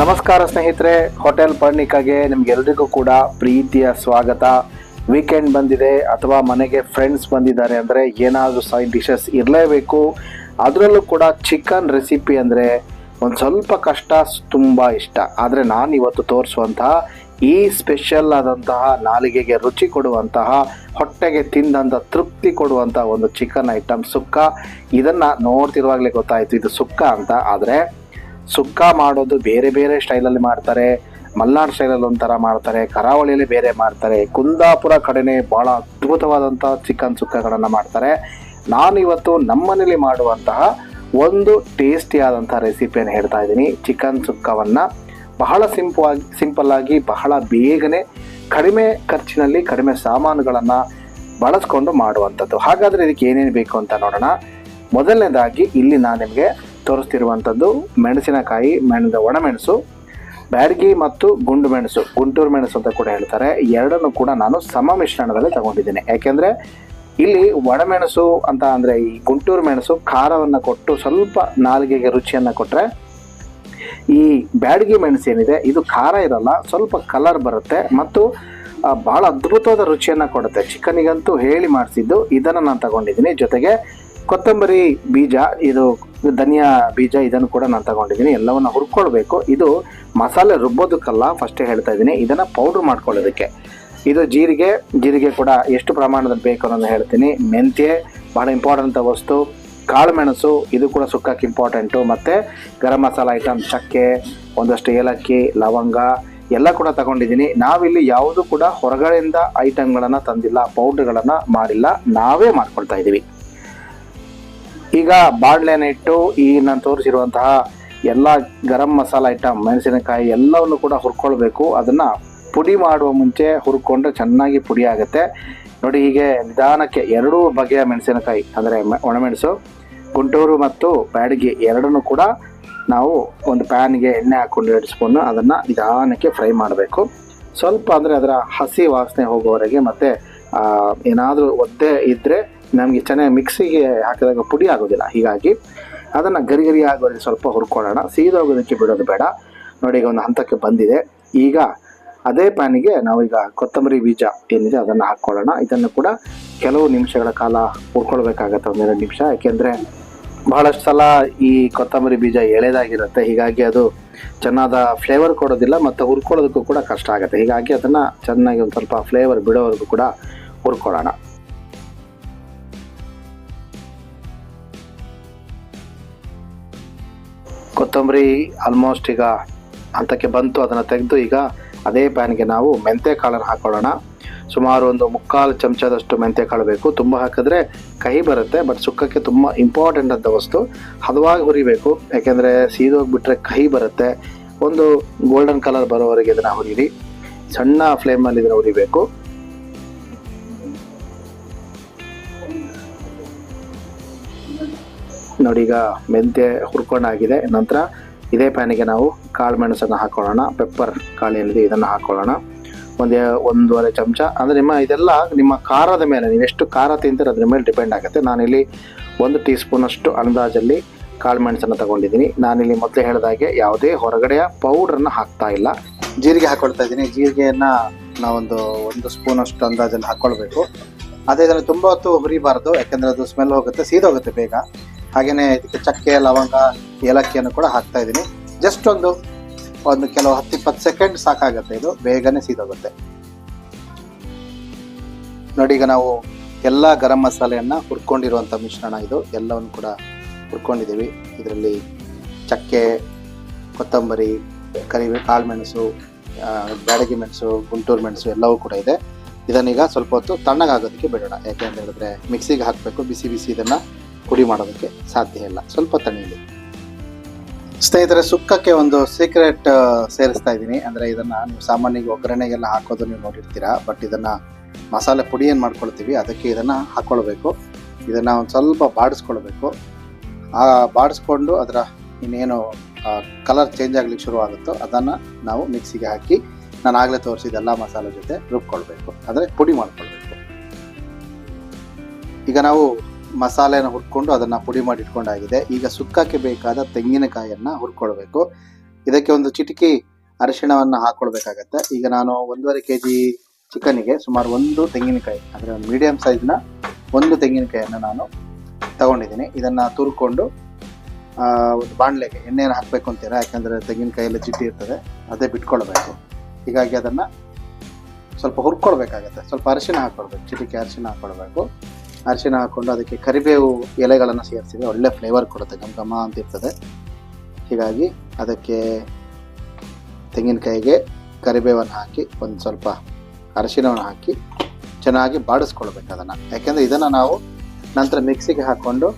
ನಮಸ್ಕಾರ ಸ್ನೇಹಿತರೆ, ಹೋಟೆಲ್ ಪರ್ಣಿಕಾಗೆ ನಿಮ್ಗೆಲ್ರಿಗೂ ಕೂಡ ಪ್ರೀತಿಯ ಸ್ವಾಗತ. ವೀಕೆಂಡ್ ಬಂದಿದೆ ಅಥವಾ ಮನೆಗೆ ಫ್ರೆಂಡ್ಸ್ ಬಂದಿದ್ದಾರೆ ಅಂದರೆ ಏನಾದರೂ ಸೈಡ್ ಡಿಶಸ್ ಇರಲೇಬೇಕು. ಅದರಲ್ಲೂ ಕೂಡ ಚಿಕನ್ ರೆಸಿಪಿ ಅಂದರೆ ಒಂದು ಸ್ವಲ್ಪ ಕಷ್ಟ, ತುಂಬ ಇಷ್ಟ. ಆದರೆ ನಾನು ಇವತ್ತು ತೋರಿಸುವಂತಹ ಈ ಸ್ಪೆಷಲ್ ಆದಂತಹ ನಾಲಿಗೆಗೆ ರುಚಿ ಕೊಡುವಂತಹ, ಹೊಟ್ಟೆಗೆ ತಿಂದಂಥ ತೃಪ್ತಿ ಕೊಡುವಂತಹ ಒಂದು ಚಿಕನ್ ಐಟಮ್ ಸುಕ್ಕ. ಇದನ್ನು ನೋಡ್ತಿರುವಾಗಲೇ ಗೊತ್ತಾಯಿತು, ಇದು ಸುಕ್ಕ ಅಂತ. ಆದರೆ ಸುಕ್ಕ ಮಾಡೋದು ಬೇರೆ ಬೇರೆ ಸ್ಟೈಲಲ್ಲಿ ಮಾಡ್ತಾರೆ, ಮಲ್ನಾಡ್ ಸ್ಟೈಲಲ್ಲಿ ಒಂಥರ ಮಾಡ್ತಾರೆ, ಕರಾವಳಿಯಲ್ಲಿ ಬೇರೆ ಮಾಡ್ತಾರೆ, ಕುಂದಾಪುರ ಕಡೆನೇ ಭಾಳ ಅದ್ಭುತವಾದಂಥ ಚಿಕನ್ ಸುಕ್ಕಗಳನ್ನು ಮಾಡ್ತಾರೆ. ನಾನು ಇವತ್ತು ನಮ್ಮನೇಲಿ ಮಾಡುವಂತಹ ಒಂದು ಟೇಸ್ಟಿ ಆದಂಥ ರೆಸಿಪಿಯನ್ನು ಹೇಳ್ತಾ ಇದ್ದೀನಿ. ಚಿಕನ್ ಸುಕ್ಕವನ್ನು ಬಹಳ ಸಿಂಪಲ್ ಸಿಂಪಲ್ಲಾಗಿ ಬಹಳ ಬೇಗನೆ ಕಡಿಮೆ ಖರ್ಚಿನಲ್ಲಿ ಕಡಿಮೆ ಸಾಮಾನುಗಳನ್ನು ಬಳಸ್ಕೊಂಡು ಮಾಡುವಂಥದ್ದು. ಹಾಗಾದರೆ ಇದಕ್ಕೆ ಏನೇನು ಬೇಕು ಅಂತ ನೋಡೋಣ. ಮೊದಲನೇದಾಗಿ ಇಲ್ಲಿ ನಾನು ನಿಮಗೆ ತೋರಿಸ್ತಿರುವಂಥದ್ದು ಮೆಣಸಿನಕಾಯಿ, ಮೆಣದ ಒಣಮೆಣಸು, ಬ್ಯಾಡ್ಗಿ ಮತ್ತು ಗುಂಡು ಮೆಣಸು, ಗುಂಟೂರು ಮೆಣಸು ಅಂತ ಕೂಡ ಹೇಳ್ತಾರೆ. ಎರಡನ್ನು ಕೂಡ ನಾನು ಸಮ ಮಿಶ್ರಣದಲ್ಲಿ ತಗೊಂಡಿದ್ದೀನಿ. ಯಾಕೆಂದರೆ ಇಲ್ಲಿ ಒಣಮೆಣಸು ಅಂತ ಅಂದರೆ ಈ ಗುಂಟೂರು ಮೆಣಸು ಖಾರವನ್ನು ಕೊಟ್ಟು ಸ್ವಲ್ಪ ನಾಲಿಗೆಗೆ ರುಚಿಯನ್ನು ಕೊಟ್ಟರೆ ಈ ಬ್ಯಾಡಗಿ ಮೆಣಸು ಏನಿದೆ, ಇದು ಖಾರ ಇರಲ್ಲ, ಸ್ವಲ್ಪ ಕಲರ್ ಬರುತ್ತೆ ಮತ್ತು ಬಹಳ ಅದ್ಭುತವಾದ ರುಚಿಯನ್ನು ಕೊಡುತ್ತೆ. ಚಿಕನಿಗಂತೂ ಹೇಳಿ ಮಾಡಿಸಿದ್ದು ಇದನ್ನು ನಾನು ತಗೊಂಡಿದ್ದೀನಿ. ಜೊತೆಗೆ ಕೊತ್ತಂಬರಿ ಬೀಜ, ಇದು ಧನಿಯಾ ಬೀಜ ಇದನ್ನು ಕೂಡ ನಾನು ತಗೊಂಡಿದ್ದೀನಿ. ಎಲ್ಲವನ್ನು ಹುರ್ಕೊಳ್ಬೇಕು. ಇದು ಮಸಾಲೆ ರುಬ್ಬೋದಕ್ಕಲ್ಲ ಫಸ್ಟೇ ಹೇಳ್ತಾ ಇದ್ದೀನಿ. ಇದನ್ನು ಪೌಡ್ರ್ ಮಾಡ್ಕೊಳ್ಳೋದಕ್ಕೆ. ಇದು ಜೀರಿಗೆ ಜೀರಿಗೆ ಕೂಡ ಎಷ್ಟು ಪ್ರಮಾಣದಲ್ಲಿ ಬೇಕು ಅನ್ನೋದು ಹೇಳ್ತೀನಿ. ಮೆಂತ್ಯೆ ಭಾಳ ಇಂಪಾರ್ಟೆಂಟ್ ವಸ್ತು. ಕಾಳುಮೆಣಸು, ಇದು ಕೂಡ ಸುಕ್ಕಕ್ಕೆ ಇಂಪಾರ್ಟೆಂಟು ಮತ್ತು ಗರಂ ಮಸಾಲ ಐಟಮ್ ಚಕ್ಕೆ, ಒಂದಷ್ಟು ಏಲಕ್ಕಿ, ಲವಂಗ, ಎಲ್ಲ ಕೂಡ ತಗೊಂಡಿದ್ದೀನಿ. ನಾವಿಲ್ಲಿ ಯಾವುದು ಕೂಡ ಹೊರಗಡೆಯಿಂದ ಐಟಮ್ಗಳನ್ನು ತಂದಿಲ್ಲ ಪೌಡ್ರ್ಗಳನ್ನು ಮಾಡಿಲ್ಲ. ನಾವೇ ಮಾಡ್ಕೊಳ್ತಾ ಇದ್ದೀವಿ. ಈಗ ಬಾಣಲೆನ ಇಟ್ಟು ಈ ನಾನು ತೋರಿಸಿರುವಂತಹ ಎಲ್ಲ ಗರಂ ಮಸಾಲ ಐಟಮ್ ಮೆಣಸಿನಕಾಯಿ ಎಲ್ಲವನ್ನು ಕೂಡ ಹುರ್ಕೊಳ್ಬೇಕು. ಅದನ್ನು ಪುಡಿ ಮಾಡುವ ಮುಂಚೆ ಹುರ್ಕೊಂಡ್ರೆ ಚೆನ್ನಾಗಿ ಪುಡಿ ಆಗುತ್ತೆ. ನೋಡಿ ಹೀಗೆ ನಿಧಾನಕ್ಕೆ ಎರಡೂ ಬಗೆಯ ಮೆಣಸಿನಕಾಯಿ, ಅಂದರೆ ಒಣಮೆಣಸು, ಗುಂಟೂರು ಮತ್ತು ಬ್ಯಾಡಗಿ ಎರಡನ್ನೂ ಕೂಡ ನಾವು ಒಂದು ಪ್ಯಾನ್ಗೆ ಎಣ್ಣೆ ಹಾಕ್ಕೊಂಡು ಎರಡು ಅದನ್ನು ನಿಧಾನಕ್ಕೆ ಫ್ರೈ ಮಾಡಬೇಕು. ಸ್ವಲ್ಪ ಅಂದರೆ ಅದರ ಹಸಿ ವಾಸನೆ ಹೋಗೋವರೆಗೆ ಮತ್ತು ಏನಾದರೂ ಒದ್ದೆ ಇದ್ದರೆ ನಮಗೆ ಚೆನ್ನಾಗಿ ಮಿಕ್ಸಿಗೆ ಹಾಕಿದಾಗ ಪುಡಿ ಆಗೋದಿಲ್ಲ. ಹೀಗಾಗಿ ಅದನ್ನು ಗರಿ ಗರಿ ಆಗೋದಕ್ಕೆ ಸ್ವಲ್ಪ ಹುರ್ಕೊಳ್ಳೋಣ. ಸೀದೋಗೋದಕ್ಕೆ ಬಿಡೋದು ಬೇಡ. ನೋಡಿ, ಈಗ ಒಂದು ಹಂತಕ್ಕೆ ಬಂದಿದೆ. ಈಗ ಅದೇ ಪ್ಯಾನಿಗೆ ನಾವೀಗ ಕೊತ್ತಂಬರಿ ಬೀಜ ಏನಿದೆ ಅದನ್ನು ಹಾಕ್ಕೊಳ್ಳೋಣ ಇದನ್ನು ಕೂಡ ಕೆಲವು ನಿಮಿಷಗಳ ಕಾಲ ಹುರ್ಕೊಳ್ಬೇಕಾಗತ್ತೆ, ಒಂದೆರಡು ನಿಮಿಷ. ಯಾಕೆಂದರೆ ಬಹಳಷ್ಟು ಸಲ ಈ ಕೊತ್ತಂಬರಿ ಬೀಜ ಎಳೆದಾಗಿರುತ್ತೆ. ಹೀಗಾಗಿ ಅದು ಚೆನ್ನಾದ ಫ್ಲೇವರ್ ಕೊಡೋದಿಲ್ಲ ಮತ್ತು ಹುರ್ಕೊಳ್ಳೋದಕ್ಕೂ ಕೂಡ ಕಷ್ಟ ಆಗುತ್ತೆ. ಹೀಗಾಗಿ ಅದನ್ನು ಚೆನ್ನಾಗಿ ಒಂದು ಸ್ವಲ್ಪ ಫ್ಲೇವರ್ ಬಿಡೋವರೆಗೂ ಕೂಡ ಹುರ್ಕೊಳ್ಳೋಣ. ಕೊತ್ತಂಬರಿ ಆಲ್ಮೋಸ್ಟ್ ಈಗ ಹಂತಕ್ಕೆ ಬಂತು, ಅದನ್ನು ತೆಗೆದು ಈಗ ಅದೇ ಪ್ಯಾನ್ಗೆ ನಾವು ಮೆಂತೆ ಕಾಳನ್ನು ಹಾಕೊಳ್ಳೋಣ. ಸುಮಾರು ಒಂದು ಮುಕ್ಕಾಲು ಚಮಚದಷ್ಟು ಮೆಂತೆ ಕಾಳು ಬೇಕು. ತುಂಬ ಹಾಕಿದ್ರೆ ಕಹಿ ಬರುತ್ತೆ ಬಟ್ ಸುಕ್ಕಕ್ಕೆ ತುಂಬ ಇಂಪಾರ್ಟೆಂಟ್ ಅಂತ ವಸ್ತು. ಹದವಾಗಿ ಹುರಿಬೇಕು, ಯಾಕೆಂದರೆ ಸೀದೋಗ್ಬಿಟ್ರೆ ಕಹಿ ಬರುತ್ತೆ. ಒಂದು ಗೋಲ್ಡನ್ ಕಲರ್ ಬರೋವರೆಗೆ ಇದನ್ನು ಹುರಿಯಿರಿ ಸಣ್ಣ ಫ್ಲೇಮಲ್ಲಿ ಇದನ್ನು ಹುರಿಬೇಕು. ನೋಡಿ ಈಗ ಮೆಂತ್ಯ ಹುರ್ಕೊಂಡಾಗಿದೆ. ನಂತರ ಇದೇ ಪ್ಯಾನಿಗೆ ನಾವು ಕಾಳು ಮೆಣಸನ್ನು ಹಾಕೊಳ್ಳೋಣ. ಪೆಪ್ಪರ್ ಕಾಳು ಏನಿದೆ ಇದನ್ನು ಹಾಕೊಳ್ಳೋಣ. ಒಂದು ಒಂದೂವರೆ ಚಮಚ. ಅಂದರೆ ನಿಮ್ಮ ಇದೆಲ್ಲ ನಿಮ್ಮ ಖಾರದ ಮೇಲೆ, ನೀವು ಎಷ್ಟು ಖಾರ ತಿಂತೀರ ಅದ್ರ ಮೇಲೆ ಡಿಪೆಂಡ್ ಆಗುತ್ತೆ. ನಾನಿಲ್ಲಿ ಒಂದು ಟೀ ಸ್ಪೂನಷ್ಟು ಅಂದಾಜಲ್ಲಿ ಕಾಳು ಮೆಣಸನ್ನು ತಗೊಂಡಿದ್ದೀನಿ. ನಾನಿಲ್ಲಿ ಮೊದಲೇ ಹೇಳಿದಾಗೆ ಯಾವುದೇ ಹೊರಗಡೆಯ ಪೌಡ್ರನ್ನು ಹಾಕ್ತಾ ಇಲ್ಲ. ಜೀರಿಗೆ ಹಾಕ್ಕೊಳ್ತಾ ಇದ್ದೀನಿ. ಜೀರಿಗೆಯನ್ನು ನಾವೊಂದು ಒಂದು ಸ್ಪೂನಷ್ಟು ಅಂದಾಜಲ್ಲಿ ಹಾಕ್ಕೊಳ್ಬೇಕು ಅದೇ ಇದನ್ನು ತುಂಬ ಹೊತ್ತು ಹುರಿಬಾರ್ದು. ಯಾಕೆಂದರೆ ಅದು ಸ್ಮೆಲ್ ಹೋಗುತ್ತೆ, ಸೀದೋಗುತ್ತೆ ಬೇಗ. ಹಾಗೆಯೇ ಇದಕ್ಕೆ ಚಕ್ಕೆ, ಲವಂಗ, ಏಲಕ್ಕಿಯನ್ನು ಕೂಡ ಹಾಕ್ತಾ ಇದ್ದೀನಿ. ಜಸ್ಟ್ ಒಂದು ಒಂದು ಕೆಲವು ಹತ್ತಿಪ್ಪತ್ತು ಸೆಕೆಂಡ್ ಸಾಕಾಗುತ್ತೆ ಇದು, ಬೇಗನೆ ಸೀದೋಗುತ್ತೆ. ನೋಡಿ, ಈಗ ನಾವು ಎಲ್ಲ ಗರಂ ಮಸಾಲೆಯನ್ನು ಹುರ್ಕೊಂಡಿರುವಂಥ ಮಿಶ್ರಣ ಇದು, ಎಲ್ಲವನ್ನು ಕೂಡ ಹುರ್ಕೊಂಡಿದ್ದೀವಿ. ಇದರಲ್ಲಿ ಚಕ್ಕೆ, ಕೊತ್ತಂಬರಿ ಕರಿಬೇ ಕಾಳುಮೆಣಸು ಮೆಣಸು ಬ್ಯಾಡಗಿ ಮೆಣಸು, ಗುಂಟೂರು ಮೆಣಸು ಎಲ್ಲವೂ ಕೂಡ ಇದೆ. ಇದನ್ನೀಗ ಸ್ವಲ್ಪ ಹೊತ್ತು ತಣ್ಣಗಾಗೋದಕ್ಕೆ ಬಿಡೋಣ. ಯಾಕೆ ಅಂತ ಹೇಳಿದ್ರೆ ಮಿಕ್ಸಿಗೆ ಹಾಕಬೇಕು, ಬಿಸಿ ಬಿಸಿ ಇದನ್ನು. ಪುಡಿ ಮಾಡೋದಕ್ಕೆ ಸಾಧ್ಯ ಇಲ್ಲ. ಸ್ವಲ್ಪ ತಣ್ಣೀಲಿ ಸ್ನೇಹಿತರೆ, ಸುಕ್ಕಕ್ಕೆ ಒಂದು ಸೀಕ್ರೆಟ್ ಸೇರಿಸ್ತಾ ಇದ್ದೀನಿ. ಅಂದರೆ ಇದನ್ನು ನೀವು ಸಾಮಾನ್ಯವಾಗಿ ಒಗ್ಗರಣೆಗೆಲ್ಲ ಹಾಕೋದು ನೀವು ನೋಡಿರ್ತೀರಾ ಬಟ್ ಇದನ್ನು ಮಸಾಲೆ ಪುಡಿ ಏನು ಮಾಡ್ಕೊಳ್ತೀವಿ, ಅದಕ್ಕೆ ಇದನ್ನು ಹಾಕ್ಕೊಳ್ಬೇಕು ಇದನ್ನು ಒಂದು ಸ್ವಲ್ಪ ಬಾಡಿಸ್ಕೊಳ್ಬೇಕು. ಆ, ಬಾಡಿಸ್ಕೊಂಡು ಅದರ ಇನ್ನೇನು ಕಲರ್ ಚೇಂಜ್ ಆಗಲಿಕ್ಕೆ ಶುರು ಆಗುತ್ತೋ ಅದನ್ನು ನಾವು ಮಿಕ್ಸಿಗೆ ಹಾಕಿ, ನಾನು ಆಗಲೇ ತೋರಿಸಿದ ಎಲ್ಲ ಮಸಾಲೆ ಜೊತೆ ರುಬ್ಕೊಳ್ಬೇಕು. ಅಂದರೆ ಪುಡಿ ಮಾಡ್ಕೊಳ್ಬೇಕು. ಈಗ ನಾವು ಮಸಾಲೆನ ಹುರ್ಕೊಂಡು ಅದನ್ನು ಪುಡಿ ಮಾಡಿ ಇಟ್ಕೊಂಡಾಗಿದೆ. ಈಗ ಸುಕ್ಕಕ್ಕೆ ಬೇಕಾದ ತೆಂಗಿನಕಾಯಿಯನ್ನು ಹುರ್ಕೊಳ್ಬೇಕು. ಇದಕ್ಕೆ ಒಂದು ಚಿಟಿಕಿ ಅರಿಶಿಣವನ್ನು ಹಾಕೊಳ್ಬೇಕಾಗತ್ತೆ. ಈಗ ನಾನು ಒಂದೂವರೆ ಕೆ ಜಿ ಚಿಕನ್ಗೆ ಸುಮಾರು ಒಂದು ತೆಂಗಿನಕಾಯಿ, ಅಂದರೆ ಒಂದು ಮೀಡಿಯಂ ಸೈಜ್ನ ಒಂದು ತೆಂಗಿನಕಾಯಿಯನ್ನು ನಾನು ತಗೊಂಡಿದ್ದೀನಿ. ಇದನ್ನು ತುರ್ಕೊಂಡು ಒಂದು ಬಾಣಲೆಗೆ ಎಣ್ಣೆಯನ್ನು ಹಾಕಬೇಕು ಅಂತೀರಾ? ಯಾಕಂದರೆ ತೆಂಗಿನಕಾಯಲ್ಲಿ ಚಿಟ್ಟಿ ಇರ್ತದೆ, ಅದೇ ಬಿಟ್ಕೊಳ್ಬೇಕು. ಹೀಗಾಗಿ ಅದನ್ನು ಸ್ವಲ್ಪ ಹುರ್ಕೊಳ್ಬೇಕಾಗತ್ತೆ. ಸ್ವಲ್ಪ ಅರಿಶಿನ ಹಾಕ್ಕೊಳ್ಬೇಕು ಚಿಟಿಕೆ ಅರಿಶಿನ ಹಾಕ್ಕೊಳ್ಬೇಕು ಅರಿಶಿನ ಹಾಕೊಂಡು ಅದಕ್ಕೆ ಕರಿಬೇವು ಎಲೆಗಳನ್ನು ಸೇರಿಸಿದ್ರೆ ಒಳ್ಳೆ ಫ್ಲೇವರ್ ಕೊಡುತ್ತೆ, ಘಮ ಘಮ ಅಂತ ಇರ್ತದೆ. ಹೀಗಾಗಿ ಅದಕ್ಕೆ ತೆಂಗಿನಕಾಯಿಗೆ ಕರಿಬೇವನ್ನು ಹಾಕಿ ಒಂದು ಸ್ವಲ್ಪ ಅರಿಶಿನವನ್ನು ಹಾಕಿ ಚೆನ್ನಾಗಿ ಬಾಡಿಸ್ಕೊಳ್ಬೇಕು ಅದನ್ನು. ಯಾಕೆಂದರೆ ಇದನ್ನು ನಾವು ನಂತರ ಮಿಕ್ಸಿಗೆ ಹಾಕ್ಕೊಂಡು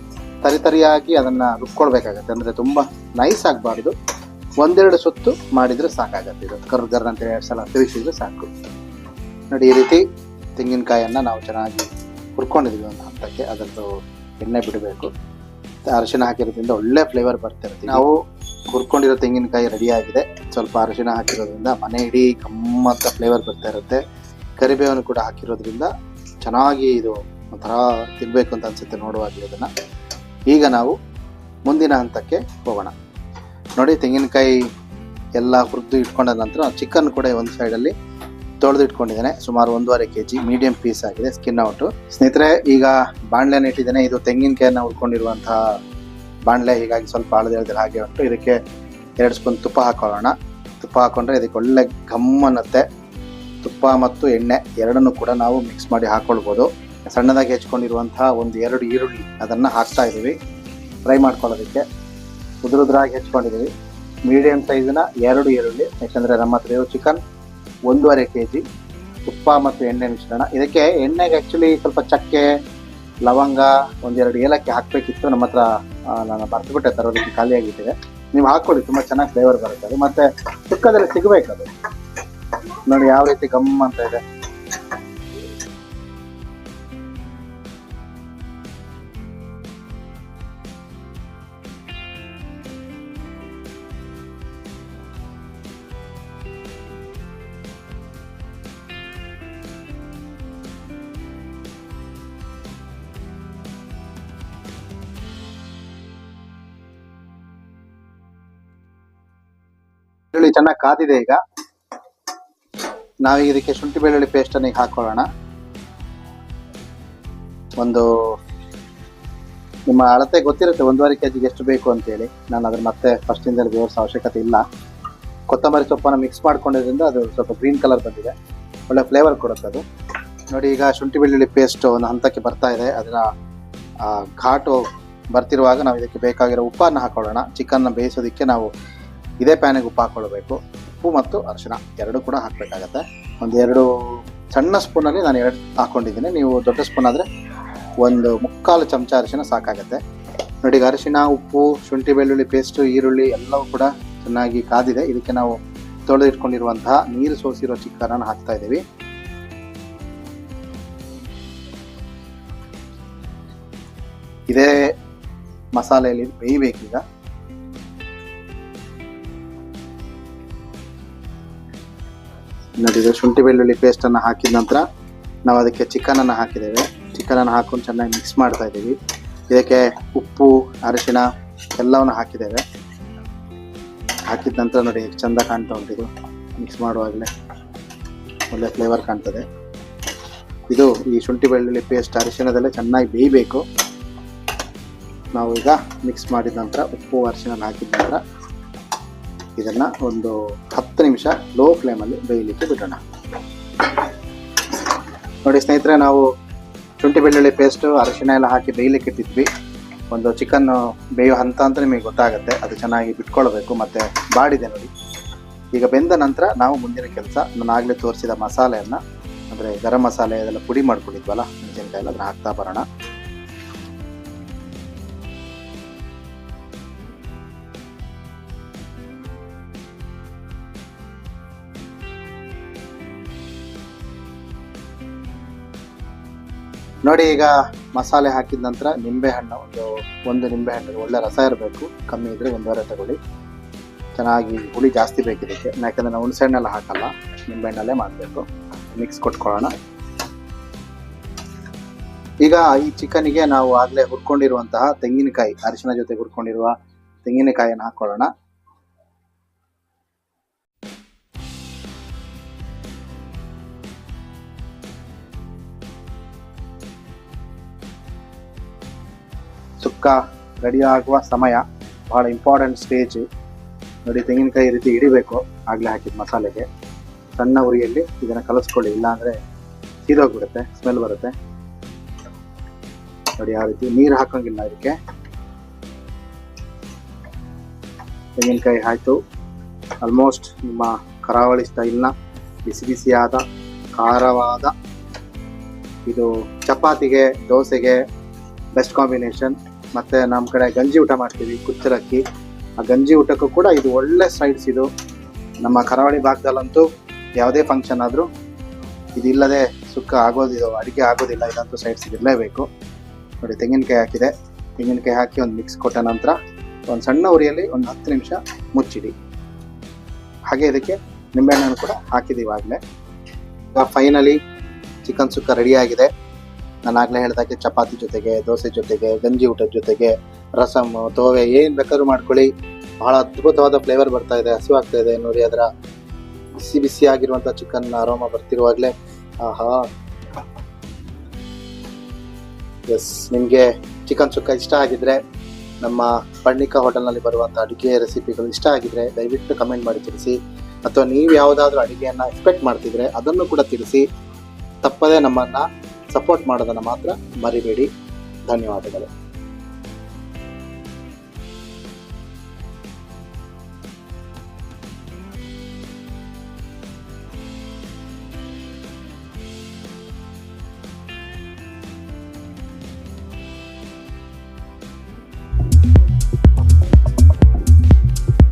ತರಿತರಿಯಾಗಿ ಅದನ್ನು ರುಬ್ಕೊಳ್ಬೇಕಾಗತ್ತೆ. ಅಂದರೆ ತುಂಬ ನೈಸ್ ಆಗಬಾರ್ದು. ಒಂದೆರಡು ಸುತ್ತು ಮಾಡಿದರೆ ಸಾಕಾಗತ್ತೆ ಇದು. ಕರ್ ಗರ್ ಅಂತ ಎರಡು ಸಲ ತಿರುಗಿಸಿದ್ರೆ ಸಾಕು. ನೋಡಿ ಈ ರೀತಿ ತೆಂಗಿನಕಾಯನ್ನು ನಾವು ಚೆನ್ನಾಗಿ ಹುರ್ಕೊಂಡಿದ್ದೀವಿ ಒಂದು ಹಂತಕ್ಕೆ ಅದರದ್ದು ಎಣ್ಣೆ ಬಿಡಬೇಕು. ಅರಿಶಿನ ಹಾಕಿರೋದ್ರಿಂದ ಒಳ್ಳೆ ಫ್ಲೇವರ್ ಬರ್ತಿರುತ್ತೆ ನಾವು ಹುರ್ಕೊಂಡಿರೋ ತೆಂಗಿನಕಾಯಿ ರೆಡಿ ಆಗಿದೆ. ಸ್ವಲ್ಪ ಅರಿಶಿನ ಹಾಕಿರೋದ್ರಿಂದ ಮನೆ ಇಡೀ ಗಮ್ಮತ್ತ ಫ್ಲೇವರ್ ಬರ್ತಾ ಇರುತ್ತೆ. ಕರಿಬೇವನ್ನು ಕೂಡ ಹಾಕಿರೋದ್ರಿಂದ ಚೆನ್ನಾಗಿ ಇದು ಒಂಥರ ತಿನ್ಬೇಕು ಅಂತ ಅನ್ಸುತ್ತೆ ನೋಡುವಾಗಲೇ ಅದನ್ನು ಈಗ ನಾವು ಮುಂದಿನ ಹಂತಕ್ಕೆ ಹೋಗೋಣ. ನೋಡಿ ತೆಂಗಿನಕಾಯಿ ಎಲ್ಲ ಹುರಿದು ಇಟ್ಕೊಂಡ ನಂತರ ಚಿಕನ್ ಕೂಡ ಒಂದು ಸೈಡಲ್ಲಿ ತೊಳೆದು ಇಟ್ಕೊಂಡಿದ್ದೇನೆ ಸುಮಾರು ಒಂದೂವರೆ ಕೆ ಜಿ ಮೀಡಿಯಂ ಪೀಸ್ ಆಗಿದೆ ಸ್ಕಿನ್ ಔಟು ಸ್ನೇಹಿತರೆ, ಈಗ ಬಾಣಲೆನ ಇಟ್ಟಿದ್ದೇನೆ ಇದು ತೆಂಗಿನಕಾಯನ್ನು ಹುರ್ಕೊಂಡಿರುವಂತಹ ಬಾಣಲೆ. ಹೀಗಾಗಿ ಸ್ವಲ್ಪ ಆಳದ ಹಾಗೆ ಉಂಟು. ಇದಕ್ಕೆ ಎರಡು ಸ್ಪೂನ್ ತುಪ್ಪ ಹಾಕೊಳ್ಳೋಣ. ತುಪ್ಪ ಹಾಕೊಂಡ್ರೆ ಇದಕ್ಕೆ ಒಳ್ಳೆ ಘಮ್ ಅನ್ನತ್ತೆ ತುಪ್ಪ ಮತ್ತು ಎಣ್ಣೆ ಎರಡನ್ನೂ ಕೂಡ ನಾವು ಮಿಕ್ಸ್ ಮಾಡಿ ಹಾಕೊಳ್ಬೋದು. ಸಣ್ಣದಾಗಿ ಹೆಚ್ಕೊಂಡಿರುವಂತಹ ಒಂದು ಎರಡು ಈರುಳ್ಳಿ ಅದನ್ನು ಹಾಕ್ತಾ ಇದ್ದೀವಿ. ಫ್ರೈ ಮಾಡ್ಕೊಳ್ಳೋದಕ್ಕೆ ಉದುರುದ್ರಾಗಿ ಹೆಚ್ಕೊಂಡಿದ್ದೀವಿ. ಮೀಡಿಯಂ ಸೈಜಿನ ಎರಡು ಈರುಳ್ಳಿ. ಯಾಕಂದರೆ ನಮ್ಮ ಹತ್ರ ಇರೋ ಚಿಕನ್ ಒಂದೂವರೆ ಕೆ ಜಿ ತುಪ್ಪ ಮತ್ತು ಎಣ್ಣೆ ಮಿಶ್ರಣ. ಇದಕ್ಕೆ ಎಣ್ಣೆಗೆ ಆ್ಯಕ್ಚುಲಿ ಸ್ವಲ್ಪ ಚಕ್ಕೆ, ಲವಂಗ, ಒಂದೆರಡು ಏಲಕ್ಕಿ ಹಾಕಬೇಕಿತ್ತು. ನಮ್ಮ ಹತ್ರ ನಾನು ಬರ್ತುಬಿಟ್ಟೆ ತರೋದಕ್ಕೆ ಖಾಲಿಯಾಗಿಟ್ಟಿದೆ ನೀವು ಹಾಕ್ಕೊಡಿ ತುಂಬ ಚೆನ್ನಾಗಿ ಫ್ಲೇವರ್ ಬರುತ್ತೆ ಅದು. ಮತ್ತು ಸುಕ್ಕದಲ್ಲಿ ಸಿಗಬೇಕು ಅದು ನೋಡಿ ಯಾವ ರೀತಿ ಗಮ್ ಅಂತ ಇದೆ. ಚೆನ್ನಾಗಿ ಕಾದಿದೆ ಈಗ. ನಾವೀಗ ಇದಕ್ಕೆ ಶುಂಠಿ ಬೆಳ್ಳುಳ್ಳಿ ಪೇಸ್ಟನ್ನು ಈಗ ಹಾಕೊಳ್ಳೋಣ. ಒಂದು ನಿಮ್ಮ ಅಳತೆ ಗೊತ್ತಿರುತ್ತೆ ಒಂದೂವರೆ ಕೆ ಜಿಗೆ ಎಷ್ಟು ಬೇಕು ಅಂತೇಳಿ. ನಾನು ಅದ್ರ ಮತ್ತೆ ಫಸ್ಟಿಂದಲೇ ವಿವರಿಸೋ ಅವಶ್ಯಕತೆ ಇಲ್ಲ. ಕೊತ್ತಂಬರಿ ಸೊಪ್ಪನ್ನು ಮಿಕ್ಸ್ ಮಾಡ್ಕೊಂಡಿದ್ರಿಂದ ಅದು ಸ್ವಲ್ಪ ಗ್ರೀನ್ ಕಲರ್ ಬಂದಿದೆ. ಒಳ್ಳೆ ಫ್ಲೇವರ್ ಕೊಡುತ್ತೆ ಅದು. ನೋಡಿ, ಈಗ ಶುಂಠಿ ಬೆಳ್ಳುಳ್ಳಿ ಪೇಸ್ಟ್ ಒಂದು ಹಂತಕ್ಕೆ ಬರ್ತಾ ಇದೆ. ಅದರ ಘಾಟು ಬರ್ತಿರುವಾಗ ನಾವು ಇದಕ್ಕೆ ಬೇಕಾಗಿರೋ ಉಪ್ಪನ್ನು ಹಾಕೊಳ್ಳೋಣ. ಚಿಕನ್ನ ಬೇಯಿಸೋದಕ್ಕೆ ನಾವು ಇದೇ ಪ್ಯಾನಿಗೆ ಉಪ್ಪು ಹಾಕ್ಕೊಳ್ಬೇಕು ಉಪ್ಪು ಮತ್ತು ಅರಿಶಿಣ ಎರಡು ಕೂಡ ಹಾಕಬೇಕಾಗತ್ತೆ. ಒಂದು ಎರಡು ಸಣ್ಣ ಸ್ಪೂನಲ್ಲಿ ನಾನು ಎರಡು ಹಾಕ್ಕೊಂಡಿದ್ದೀನಿ ನೀವು ದೊಡ್ಡ ಸ್ಪೂನ್ ಆದರೆ ಒಂದು ಮುಕ್ಕಾಲು ಚಮಚ ಅರಿಶಿಣ ಸಾಕಾಗತ್ತೆ. ನೋಡಿ, ಈಗ ಅರಿಶಿಣ ಉಪ್ಪು, ಶುಂಠಿ, ಬೆಳ್ಳುಳ್ಳಿ ಪೇಸ್ಟು ಈರುಳ್ಳಿ ಎಲ್ಲವೂ ಕೂಡ ಚೆನ್ನಾಗಿ ಕಾದಿದೆ. ಇದಕ್ಕೆ ನಾವು ತೊಳೆದಿಟ್ಕೊಂಡಿರುವಂತಹ ನೀರು ಸೋಸಿರೋ ಚಿಕ್ಕನ ಹಾಕ್ತಾ ಇದ್ದೀವಿ. ಇದೇ ಮಸಾಲೆಯಲ್ಲಿ ಬೇಯಬೇಕೀಗ. ಇದು ಶುಂಠಿ ಬೆಳ್ಳುಳ್ಳಿ ಪೇಸ್ಟನ್ನು ಹಾಕಿದ ನಂತರ ನಾವು ಅದಕ್ಕೆ ಚಿಕನನ್ನು ಹಾಕಿದ್ದೇವೆ. ಚಿಕನನ್ನು ಹಾಕೊಂಡು ಚೆನ್ನಾಗಿ ಮಿಕ್ಸ್ ಮಾಡ್ತಾ ಇದ್ದೀವಿ. ಇದಕ್ಕೆ ಉಪ್ಪು, ಅರಿಶಿಣ ಎಲ್ಲವನ್ನು ಹಾಕಿದ್ದೇವೆ. ಹಾಕಿದ ನಂತರ ನೋಡಿ ಚಂದ ಕಾಣ್ತಾ ಉಂಟಿದು ಮಿಕ್ಸ್ ಮಾಡುವಾಗಲೇ ಒಳ್ಳೆ ಫ್ಲೇವರ್ ಕಾಣ್ತದೆ. ಇದು ಈ ಶುಂಠಿ ಬೆಳ್ಳುಳ್ಳಿ ಪೇಸ್ಟ್ ಅರಿಶಿನದಲ್ಲೇ ಚೆನ್ನಾಗಿ ಬೇಯಬೇಕು. ನಾವು ಈಗ ಮಿಕ್ಸ್ ಮಾಡಿದ ನಂತರ ಉಪ್ಪು ಅರಿಶಿನ ಹಾಕಿದ ನಂತರ ಇದನ್ನು ಒಂದು ಹತ್ತು ನಿಮಿಷ ಲೋ ಫ್ಲೇಮಲ್ಲಿ ಬೇಯಲಿಕ್ಕೆ ಬಿಡೋಣ. ನೋಡಿ ಸ್ನೇಹಿತರೆ, ನಾವು ಶುಂಠಿ ಬೆಳ್ಳುಳ್ಳಿ ಪೇಸ್ಟು ಅರಿಶಿಣ ಎಲ್ಲ ಹಾಕಿ ಬೇಯಲಿಕ್ಕೆ ಇಟ್ಟಿದ್ವಿ. ಒಂದು ಚಿಕನ್ ಬೇಯೋ ಹಂತ ಅಂತ ನಿಮಗೆ ಗೊತ್ತಾಗುತ್ತೆ. ಅದು ಚೆನ್ನಾಗಿ ಬಿಟ್ಕೊಳ್ಬೇಕು, ಮತ್ತು ಬಾಡಿದೆ ನೋಡಿ. ಈಗ ಬೆಂದ ನಂತರ ನಾವು ಮುಂದಿನ ಕೆಲಸ, ನಾನು ಆಗಲೇ ತೋರಿಸಿದ ಮಸಾಲೆಯನ್ನು, ಅಂದರೆ ಗರಂ ಮಸಾಲೆ ಅದೆಲ್ಲ ಪುಡಿ ಮಾಡ್ಕೊಂಡಿದ್ವಲ್ಲ, ಮೆಣಸಿನ್ಕಾಯಿ ಅದನ್ನು ಹಾಕ್ತಾ ಬರೋಣ. ನೋಡಿ, ಈಗ ಮಸಾಲೆ ಹಾಕಿದ ನಂತರ ನಿಂಬೆಹಣ್ಣು ಒಂದು ಒಂದು ನಿಂಬೆಹಣ್ಣು ಒಳ್ಳೆ ರಸ ಇರಬೇಕು. ಕಮ್ಮಿ ಇದ್ದರೆ ಒಂದೂವರೆ ತಗೊಳ್ಳಿ. ಚೆನ್ನಾಗಿ ಹುಳಿ ಜಾಸ್ತಿ ಬೇಕಿದ್ದಕ್ಕೆ ಯಾಕಂದ್ರೆ ನಾವು ಹುಣಸೆಹಣ್ಣೆಲ್ಲ ಹಾಕಲ್ಲ ನಿಂಬೆಹಣ್ಣಲ್ಲೇ ಮಾಡಬೇಕು. ಮಿಕ್ಸ್ ಕೊಟ್ಕೊಳ್ಳೋಣ. ಈಗ ಈ ಚಿಕನ್ಗೆ ನಾವು ಆಗಲೇ ಹುರ್ಕೊಂಡಿರುವಂತಹ ತೆಂಗಿನಕಾಯಿ, ಅರಿಶಿನ ಜೊತೆ ಹುರ್ಕೊಂಡಿರುವ ತೆಂಗಿನಕಾಯಿಯನ್ನು ಹಾಕ್ಕೊಳ್ಳೋಣ ಸುಕ್ಕ ರೆಡಿ ಆಗುವ ಸಮಯ ಬಹಳ ಇಂಪಾರ್ಟೆಂಟ್ ಸ್ಟೇಜ್ ನೋಡಿ, ತೆಂಗಿನಕಾಯಿ ರೀತಿ ಹಿಡಿಬೇಕು. ಆಗಲೇ ಹಾಕಿದ ಮಸಾಲೆಗೆ. ಸಣ್ಣ ಉರಿಯಲ್ಲಿ ಇದನ್ನು ಕಲಿಸ್ಕೊಳ್ಳಿ. ಇಲ್ಲಾಂದರೆ ಸೀದೋಗ್ಬಿಡುತ್ತೆ ಸ್ಮೆಲ್ ಬರುತ್ತೆ. ನೋಡಿ ಯಾವ ರೀತಿ ನೀರು ಹಾಕೋಂಗಿಲ್ಲ ಇದಕ್ಕೆ. ತೆಂಗಿನಕಾಯಿ ಆಯಿತು. ಆಲ್ಮೋಸ್ಟ್ ನಿಮ್ಮ ಕರಾವಳಿ ಸ್ಟೈಲ್ನ ಬಿಸಿ ಬಿಸಿಯಾದ, ಖಾರವಾದ, ಇದು ಚಪಾತಿಗೆ, ದೋಸೆಗೆ ಬೆಸ್ಟ್ ಕಾಂಬಿನೇಷನ್ ಮತ್ತು ನಮ್ಮ ಕಡೆ ಗಂಜಿ ಊಟ ಮಾಡ್ತೀವಿ ಕುಚ್ಚಲಕ್ಕಿ. ಆ ಗಂಜಿ ಊಟಕ್ಕೂ ಕೂಡ ಇದು ಒಳ್ಳೆ ಸೈಡ್ಸ್ ಇದು. ನಮ್ಮ ಕರಾವಳಿ ಭಾಗದಲ್ಲಂತೂ ಯಾವುದೇ ಫಂಕ್ಷನ್ ಆದರೂ ಇದಿಲ್ಲದೆ ಸುಕ್ಕ ಆಗೋದಿದು ಅಡುಗೆ ಆಗೋದಿಲ್ಲ, ಇದಂತೂ ಸೈಡ್ಸ್ ಇರಲೇಬೇಕು. ನೋಡಿ, ತೆಂಗಿನಕಾಯಿ ಹಾಕಿದೆ. ತೆಂಗಿನಕಾಯಿ ಹಾಕಿ ಒಂದು ಮಿಕ್ಸ್ ಕೊಟ್ಟ ನಂತರ ಒಂದು ಸಣ್ಣ ಉರಿಯಲ್ಲಿ ಒಂದು ಹತ್ತು ನಿಮಿಷ ಮುಚ್ಚಿಡಿ. ಹಾಗೆ ಇದಕ್ಕೆ ನಿಂಬೆಹಣ್ಣನ್ನು ಕೂಡ ಹಾಕಿದ್ದೀವಿ ಈಗ ಫೈನಲಿ ಚಿಕನ್ ಸುಕ್ಕ ರೆಡಿಯಾಗಿದೆ ನಾನು ಆಗಲೇ ಹೇಳಿದಾಗೆ ಚಪಾತಿ ಜೊತೆಗೆ, ದೋಸೆ ಜೊತೆಗೆ, ಗಂಜಿ ಊಟದ ಜೊತೆಗೆ ರಸಮ್ ತೋವೆ ಏನು ಬೇಕಾದ್ರೂ ಮಾಡ್ಕೊಳ್ಳಿ. ಬಹಳ ಅದ್ಭುತವಾದ ಫ್ಲೇವರ್ ಬರ್ತಾ ಇದೆ ಹಸಿವಾಗ್ತಾ ಇದೆ ನೋಡಿ ಅದರ ಬಿಸಿ ಬಿಸಿ ಆಗಿರುವಂಥ ಚಿಕನ್ ಅರೋಮ ಬರ್ತಿರುವಾಗಲೇ. ಆಹಾ. ಎಸ್ ನಿಮಗೆ ಚಿಕನ್ ಸುಕ್ಕ ಇಷ್ಟ ಆಗಿದ್ರೆ ನಮ್ಮ ಪಣ್ಣಿಕ ಹೋಟೆಲ್ನಲ್ಲಿ ಬರುವಂಥ ಅಡುಗೆ ರೆಸಿಪಿಗಳು ಇಷ್ಟ ಆಗಿದ್ರೆ ದಯವಿಟ್ಟು ಕಮೆಂಟ್ ಮಾಡಿ ತಿಳಿಸಿ. ಅಥವಾ ನೀವು ಯಾವುದಾದ್ರೂ ಅಡುಗೆಯನ್ನು ಎಕ್ಸ್ಪೆಕ್ಟ್ ಮಾಡ್ತಿದ್ರೆ ಅದನ್ನು ಕೂಡ ತಿಳಿಸಿ. ತಪ್ಪದೇ ನಮ್ಮನ್ನು ಸಪೋರ್ಟ್ ಮಾಡೋದನ್ನು ಮಾತ್ರ ಮರಿಬೇಡಿ. ಧನ್ಯವಾದಗಳು.